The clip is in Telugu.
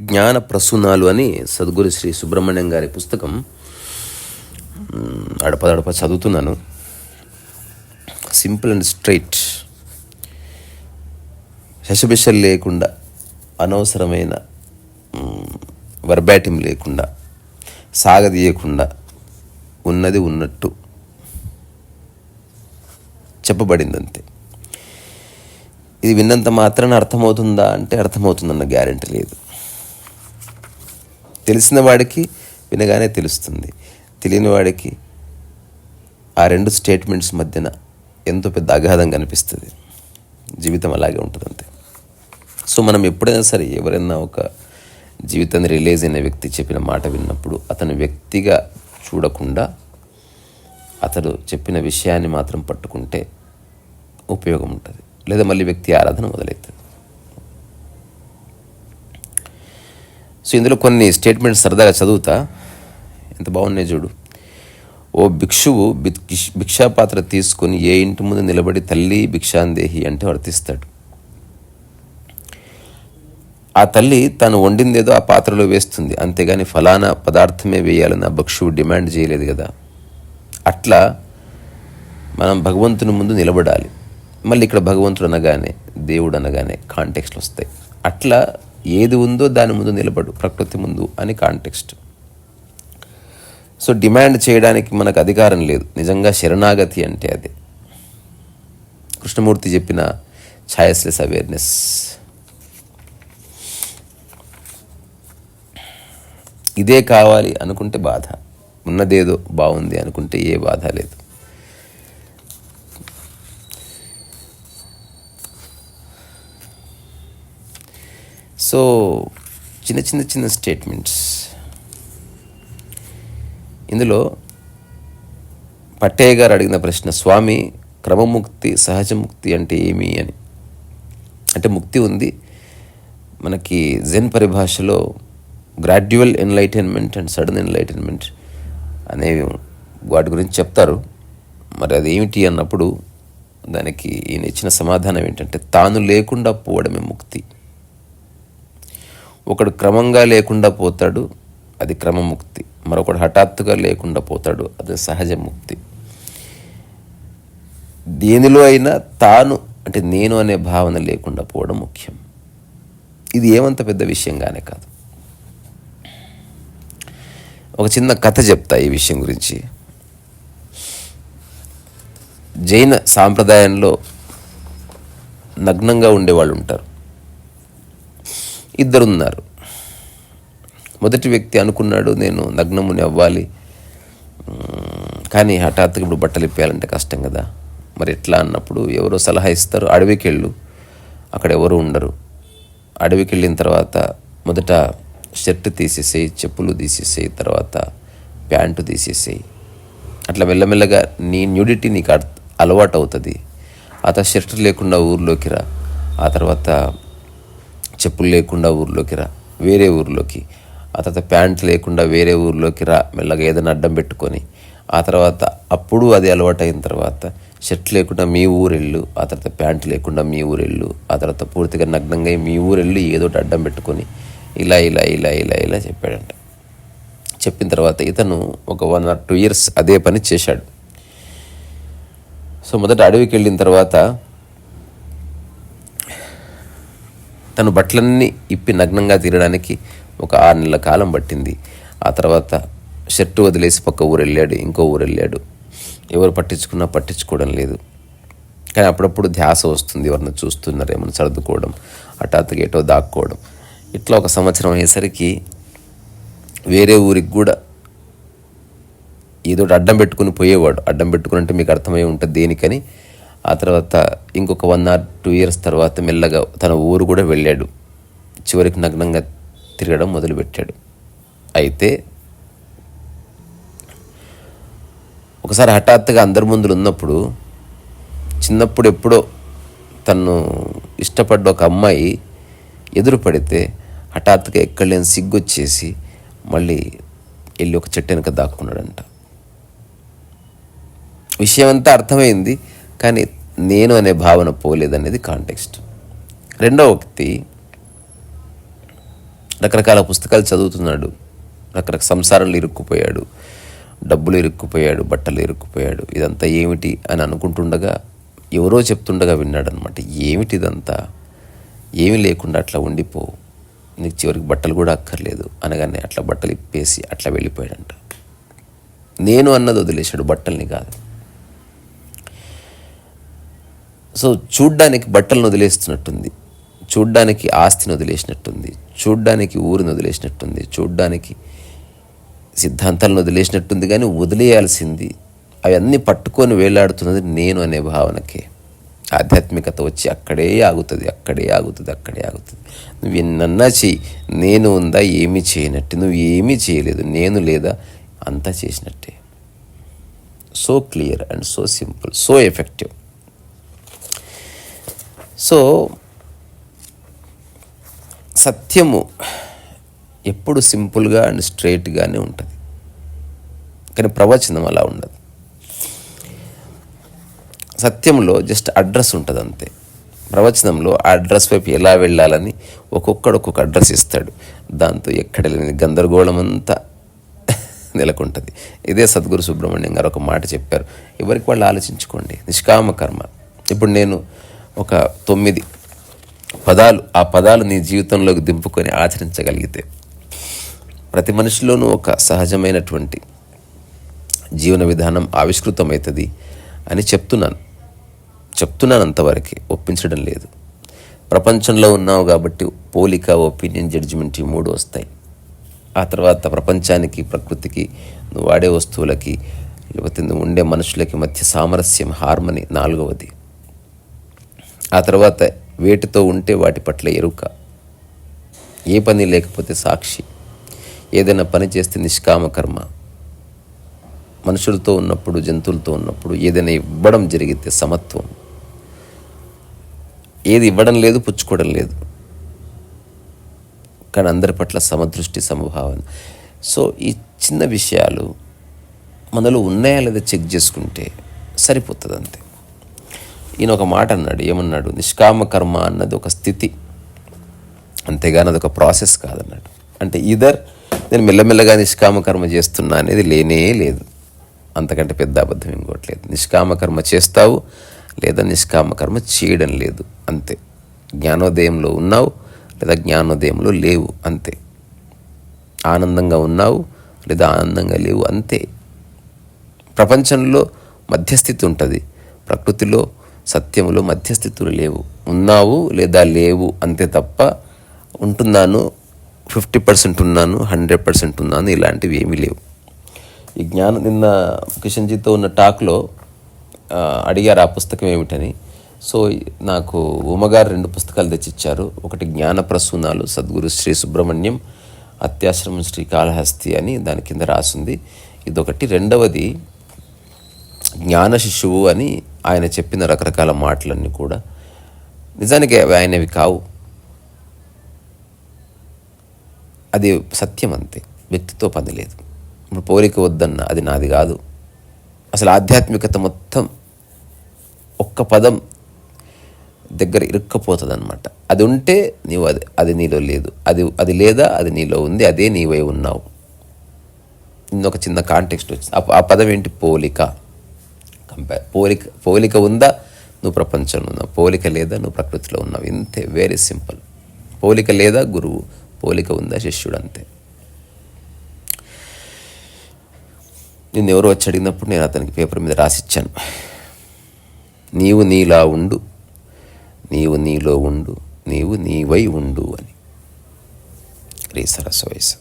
జ్ఞాన ప్రసూనాలు అని సద్గురు శ్రీ సుబ్రహ్మణ్యం గారి పుస్తకం అడపదడప చదువుతున్నాను. Simple and straight. శశబిషలు లేకుండా అనవసరమైన వర్బాటిం లేకుండా సాగదీయకుండా ఉన్నది ఉన్నట్టు. చెప్పబడిందంతే. ఇది విన్నంత మాత్రాన అర్థమవుతుందా అంటే అర్థమవుతుందన్న గ్యారెంటీ లేదు. తెలిసిన వాడికి వినగానే తెలుస్తుంది. తెలియని వాడికి ఆ రెండు స్టేట్మెంట్స్ మధ్యన ఎంతో పెద్ద అగాధం కనిపిస్తుంది. జీవితం అలాగే ఉంటుంది అంతే సో మనం ఎప్పుడైనా సరే ఎవరైనా ఒక జీవితాన్ని రిలీజ్ అయిన వ్యక్తి చెప్పిన మాట విన్నప్పుడు అతను వ్యక్తిగా చూడకుండా అతడు చెప్పిన విషయాన్ని మాత్రం పట్టుకుంటే ఉపయోగం ఉంటుంది. లేదా మళ్ళీ వ్యక్తి ఆరాధన మొదలవుతుంది సో ఇందులో కొన్ని స్టేట్మెంట్స్ సరదాగా చదువుతా. ఎంత బాగున్నాయి చూడు. ఓ భిక్షువు భిక్షాపాత్ర తీసుకొని ఏ ఇంటి ముందు నిలబడి తల్లి భిక్షాందేహి అంటే వర్తిస్తాడు. ఆ తల్లి తను వండిందేదో ఆ పాత్రలో వేస్తుంది. అంతేగాని ఫలానా పదార్థమే వేయాలని ఆ భక్షువు డిమాండ్ చేయలేదు కదా అట్లా మనం భగవంతుని ముందు నిలబడాలి. మళ్ళీ ఇక్కడ భగవంతుడు అనగానే దేవుడు అనగానే కాంటెక్స్ట్లు వస్తాయి. అట్లా ఏది ఉందో దాని ముందు నిలబడు ప్రకృతి ముందు అని కాంటెక్స్ట్ సో డిమాండ్ చేయడానికి మనకు అధికారం లేదు. నిజంగా శరణాగతి అంటే అదే. కృష్ణమూర్తి చెప్పిన ఛాయస్లెస్ అవేర్నెస్. ఇదే కావాలి అనుకుంటే బాధ. ఉన్నదేదో బాగుంది అనుకుంటే ఏ బాధ లేదు. సో చిన్న చిన్న చిన్న స్టేట్మెంట్స్ ఇందులో పట్టయ్య గారు అడిగిన ప్రశ్న స్వామి క్రమముక్తి సహజముక్తి అంటే ఏమి? అని. అంటే ముక్తి ఉంది. మనకి జెన్ పరిభాషలో gradual enlightenment and sudden enlightenment అనేవి వాటి గురించి చెప్తారు. మరి అది ఏమిటి అన్నప్పుడు దానికి ఈయన ఇచ్చిన సమాధానం ఏంటంటే తాను లేకుండా పోవడమే ముక్తి. ఒకడు క్రమంగా లేకుండా పోతాడు అది క్రమముక్తి. మరొకడు హఠాత్తుగా లేకుండా పోతాడు అది సహజ ముక్తి దేనిలో అయినా తాను అంటే నేను అనే భావన లేకుండా పోవడం ముఖ్యం. ఇది ఏమంత పెద్ద విషయంగానే కాదు. ఒక చిన్న కథ చెప్తా ఈ విషయం గురించి. జైన సాంప్రదాయంలో నగ్నంగా ఉండేవాళ్ళు ఉంటారు. ఇద్దరున్నారు. మొదటి వ్యక్తి అనుకున్నాడు నేను నగ్నముని అవ్వాలి. కానీ హఠాత్తుగా ఇప్పుడు బట్టలు ఇప్పేయాలంటే కష్టం కదా. మరి ఎట్లా అన్నప్పుడు ఎవరో సలహా ఇస్తారు అడవికి వెళ్ళు అక్కడ ఎవరు ఉండరు. అడవికి వెళ్ళిన తర్వాత మొదట షర్ట్ తీసేసేయి చెప్పులు తీసేసేయి తర్వాత ప్యాంటు తీసేసేయి. అట్లా మెల్లమెల్లగా నీ న్యూడిటీ నీకు అలవాటు అవుతుంది ఆ తర్వాత షర్ట్ లేకుండా ఊర్లోకి రా. ఆ తర్వాత చెప్పులు లేకుండా ఊర్లోకి రా వేరే ఊర్లోకి. ఆ తర్వాత ప్యాంట్ లేకుండా వేరే ఊర్లోకి రా మెల్లగా ఏదైనా అడ్డం పెట్టుకొని. ఆ తర్వాత అప్పుడు అది అలవాటు అయిన తర్వాత షర్ట్ లేకుండా మీ ఊరెళ్ళు ఆ తర్వాత ప్యాంట్ లేకుండా మీ ఊరెళ్ళు ఆ తర్వాత పూర్తిగా నగ్నంగా మీ ఊరెళ్ళు ఏదో ఒకటి అడ్డం పెట్టుకొని ఇలా ఇలా ఇలా ఇలా ఇలా చెప్పాడంట. చెప్పిన తర్వాత ఇతను ఒక వన్ ఆర్ టూ ఇయర్స్ అదే పని చేశాడు. సో మొదట అడవికి వెళ్ళిన తర్వాత తను బట్టలన్నీ ఇప్పి నగ్నంగా తీరడానికి ఒక ఆరు నెలల కాలం పట్టింది. ఆ తర్వాత షర్టు వదిలేసి పక్క ఊరు వెళ్ళాడు ఇంకో ఊరు వెళ్ళాడు ఎవరు పట్టించుకున్నా పట్టించుకోవడం లేదు. కానీ అప్పుడప్పుడు ధ్యాస వస్తుంది ఎవరిని చూస్తున్నారేమో సర్దుకోవడం హఠాత్తుగా ఏటో దాక్కోవడం. ఇట్లా ఒక సంవత్సరం అయ్యేసరికి వేరే ఊరికి కూడా ఏదో అడ్డం పెట్టుకుని పోయేవాడు. అడ్డం పెట్టుకుని అంటే మీకు అర్థమై ఉంటుంది దేనికని? ఆ తర్వాత ఇంకొక వన్ ఆర్ టూ ఇయర్స్ తర్వాత మెల్లగా తన ఊరు కూడా వెళ్ళాడు. చివరికి నగ్నంగా తిరగడం మొదలుపెట్టాడు. అయితే ఒకసారి హఠాత్తుగా అందరి ముందు ఉన్నప్పుడు చిన్నప్పుడు ఎప్పుడో తను ఇష్టపడ్డ ఒక అమ్మాయి ఎదురు పడితే హఠాత్తుగా ఎక్కడలేని సిగ్గొచ్చేసి మళ్ళీ వెళ్ళి ఒక చెట్టు వెనక దాక్కున్నాడంట. విషయం అంతా అర్థమైంది కానీ నేను అనే భావన పోలేదనేది కాంటెక్స్ట్ రెండవ వ్యక్తి రకరకాల పుస్తకాలు చదువుతున్నాడు. రకరకాల సంసారంలో ఇరుక్కుపోయాడు. డబ్బులు ఇరుక్కుపోయాడు బట్టలు ఇరుక్కుపోయాడు. ఇదంతా ఏమిటి అని అనుకుంటుండగా ఎవరో చెప్తుండగా విన్నాడు అనమాట ఏమిటి ఇదంతా? ఏమీ లేకుండా అట్లా ఉండిపో. నీకు చివరికి బట్టలు కూడా అక్కర్లేదు అనగానే అట్లా బట్టలు ఇప్పేసి అట్లా వెళ్ళిపోయాడంట. నేను అన్నది వదిలేశాడు బట్టల్ని కాదు. సో చూడ్డానికి బట్టలను వదిలేస్తున్నట్టుంది. చూడ్డానికి ఆస్తిని వదిలేసినట్టుంది. చూడ్డానికి ఊరిని వదిలేసినట్టుంది. చూడ్డానికి సిద్ధాంతాలను వదిలేసినట్టుంది. కానీ వదిలేయాల్సింది అవన్నీ పట్టుకొని వేలాడుతున్నది నేను అనే భావనకే. ఆధ్యాత్మికత వచ్చి అక్కడే ఆగుతుంది అక్కడే ఆగుతుంది అక్కడే ఆగుతుంది. నువ్వు ఎన్నన్నా చెయ్యి. నేను ఉందా ఏమీ చేయనట్టు. నువ్వు ఏమీ చేయలేదు. నేను లేదా అంతా చేసినట్టే. So clear and so simple so effective. So సత్యము ఎప్పుడు సింపుల్గా అండ్ స్ట్రైట్గానే ఉంటుంది. కానీ ప్రవచనం అలా ఉండదు. సత్యంలో జస్ట్ అడ్రస్ ఉంటుంది అంతే. ప్రవచనంలో ఆ అడ్రస్ వైపు ఎలా వెళ్ళాలని ఒక్కొక్కడు ఒక్కొక్క అడ్రస్ ఇస్తాడు. దాంతో ఎక్కడ లేని గందరగోళం అంతా నెలకొంటుంది. ఇదే సద్గురు సుబ్రహ్మణ్యం గారు ఒక మాట చెప్పారు. ఎవరికి వాళ్ళు ఆలోచించుకోండి. నిష్కామ కర్మ. ఇప్పుడు నేను ఒక తొమ్మిది పదాలు ఆ పదాలు నీ జీవితంలోకి దింపుకొని ఆచరించగలిగితే ప్రతి మనిషిలోనూ ఒక సహజమైనటువంటి జీవన విధానం ఆవిష్కృతమవుతుంది అని చెప్తున్నాను. చెప్తున్నాను అంతవరకే ఒప్పించడం లేదు. ప్రపంచంలో ఉన్నావు కాబట్టి పోలిక ఒపీనియన్ జడ్జిమెంట్ ఈ మూడు వస్తాయి. ఆ తర్వాత ప్రపంచానికి ప్రకృతికి నువ్వు వాడే వస్తువులకి లేకపోతే నువ్వు ఉండే మనుషులకి మధ్య సామరస్యం హార్మనీ నాలుగవది. ఆ తర్వాత వేటితో ఉంటే వాటి పట్ల ఎరుక. ఏ పని లేకపోతే సాక్షి. ఏదైనా పని చేస్తే నిష్కామ కర్మ. మనుషులతో ఉన్నప్పుడు జంతువులతో ఉన్నప్పుడు ఏదైనా ఇవ్వడం జరిగితే సమత్వం. ఏది ఇవ్వడం లేదు పుచ్చుకోవడం లేదు. కానీ అందరి పట్ల సమదృష్టి సమభావన సో ఈ చిన్న విషయాలు మనలో ఉన్నాయా లేదా చెక్ చేసుకుంటే సరిపోతుంది అంతే ఈయన ఒక మాట అన్నాడు ఏమన్నాడు? నిష్కామ కర్మ అన్నది ఒక స్థితి అంతేగాని అది ఒక ప్రాసెస్ కాదన్నాడు. అంటే ఇదర్ నేను మెల్లమెల్లగా నిష్కామ కర్మ చేస్తున్నా అనేది లేనే లేదు. అంతకంటే పెద్ద అబద్ధం ఇంకోట్లేదు నిష్కామ కర్మ చేస్తావు లేదా నిష్కామ కర్మ చేయడం లేదు అంతే. జ్ఞానోదయంలో ఉన్నావు లేదా జ్ఞానోదయంలో లేవు అంతే. ఆనందంగా ఉన్నావు లేదా ఆనందంగా లేవు అంతే. ప్రపంచంలో మధ్యస్థితి ఉంటుంది ప్రకృతిలో సత్యములో మధ్యస్థితులు లేవు. ఉన్నావు లేదా లేవు అంతే తప్ప ఉంటున్నాను ఫిఫ్టీ పర్సెంట్ ఉన్నాను హండ్రెడ్ పర్సెంట్ ఉన్నాను ఇలాంటివి ఏమీ లేవు. ఈ జ్ఞానం నిన్న కిషన్జీతో ఉన్న టాక్లో అడిగారు ఆ పుస్తకం ఏమిటని. సో నాకు ఉమగారు రెండు పుస్తకాలు తెచ్చిచ్చారు. ఒకటి జ్ఞాన ప్రసూనాలు సద్గురు శ్రీ సుబ్రహ్మణ్యం అత్యాశ్రమం శ్రీ కాళహస్తి అని దాని కింద రాసింది. ఇదొకటి. రెండవది జ్ఞాన శిశువు అని ఆయన చెప్పిన రకరకాల మాటలన్నీ కూడా నిజానికి అవి ఆయనవి కావు. అది సత్యం అంతే. వ్యక్తితో పని లేదు. ఇప్పుడు పోలిక వద్దన్న అది నాది కాదు. అసలు ఆధ్యాత్మికత మొత్తం ఒక్క పదం దగ్గర ఇరుక్కపోతుంది అనమాట అది ఉంటే నీవు అది అది నీలో లేదు. అది అది లేదా అది నీలో ఉంది అదే నీవై ఉన్నావు. ఇంకొక చిన్న కాంటెక్స్ట్ వచ్చింది. ఆ- ఆ పదం ఏంటి? పోలిక. పోలిక పోలిక ఉందా? నువ్వు ప్రపంచంలో ఉన్నావు. పోలిక లేదా? నువ్వు ప్రకృతిలో ఉన్నావు. ఇంతే. వెరీ సింపుల్ పోలిక లేదా? గురువు. పోలిక ఉందా? శిష్యుడు అంతే. నిన్ను ఎవరో వచ్చి అడిగినప్పుడు నేను అతనికి పేపర్ మీద రాసిచ్చాను. నీవు నీలా ఉండు. నీవు నీలో ఉండు. నీవు నీవై ఉండు అని. రీ సరస్వయసు